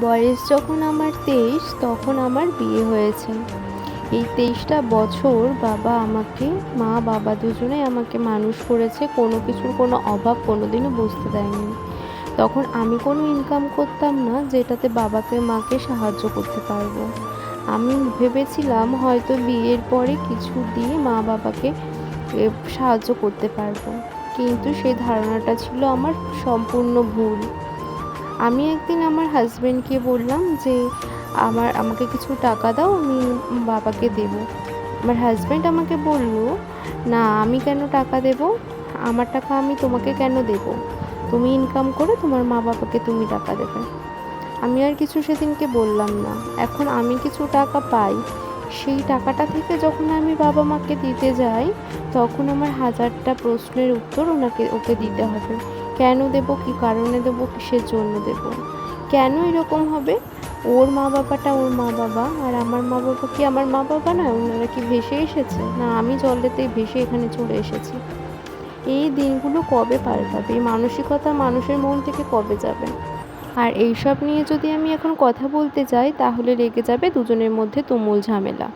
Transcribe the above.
বয়স যখন আমার তেইশ, তখন আমার বিয়ে হয়েছে। এই তেইশটা বছর বাবা আমাকে, মা, বাবা দুজনেই আমাকে মানুষ করেছে, কোনো কিছুর কোনো অভাব কোনো দিনও বুঝতে দেয়নি। তখন আমি কোনো ইনকাম করতাম না, যেটাতে বাবাকে, মাকে সাহায্য করতে পারব। আমি ভেবেছিলাম হয়তো বিয়ের পরে কিছু দিয়ে মা বাবাকে সাহায্য করতে পারব। কিন্তু সেই ধারণাটা ছিল আমার সম্পূর্ণ ভুল। আমি একদিন আমার হাজবেন্ডকে বললাম যে, আমার, আমাকে কিছু টাকা দাও, আমি বাবাকে দেব। আমার হাজব্যান্ড আমাকে বলল, না, আমি কেন টাকা দেব? আমার টাকা আমি তোমাকে কেন দেব? তুমি ইনকাম করে, তোমার মা বাবাকে তুমি টাকা দেবে। আমি আর কিছু সেদিনকে বললাম না। এখন আমি কিছু টাকা পাই, সেই টাকাটা থেকে যখন আমি বাবা মাকে দিতে যাই, তখন আমার হাজারটা প্রশ্নের উত্তর ওনাকে, ওকে দিতে হবে। কেন দেব, কী কারণে দেব, কিসের জন্য দেব? কেন এরকম হবে? ওর মা বাবাটা ওর মা বাবা, আর আমার মা বাবা কি আমার মা বাবা না ওনারা কি ভেসে এসেছে? না, আমি জলেতেই ভেসে এখানে চলে এসেছি। এই দিনগুলো কবে পাল্টাবে এই মানসিকতা মানুষের মন থেকে কবে যাবে? আর এইসব নিয়ে যদি আমি এখন কথা বলতে যাই, তাহলে লেগে যাবে দুজনের মধ্যে তুমুল ঝামেলা।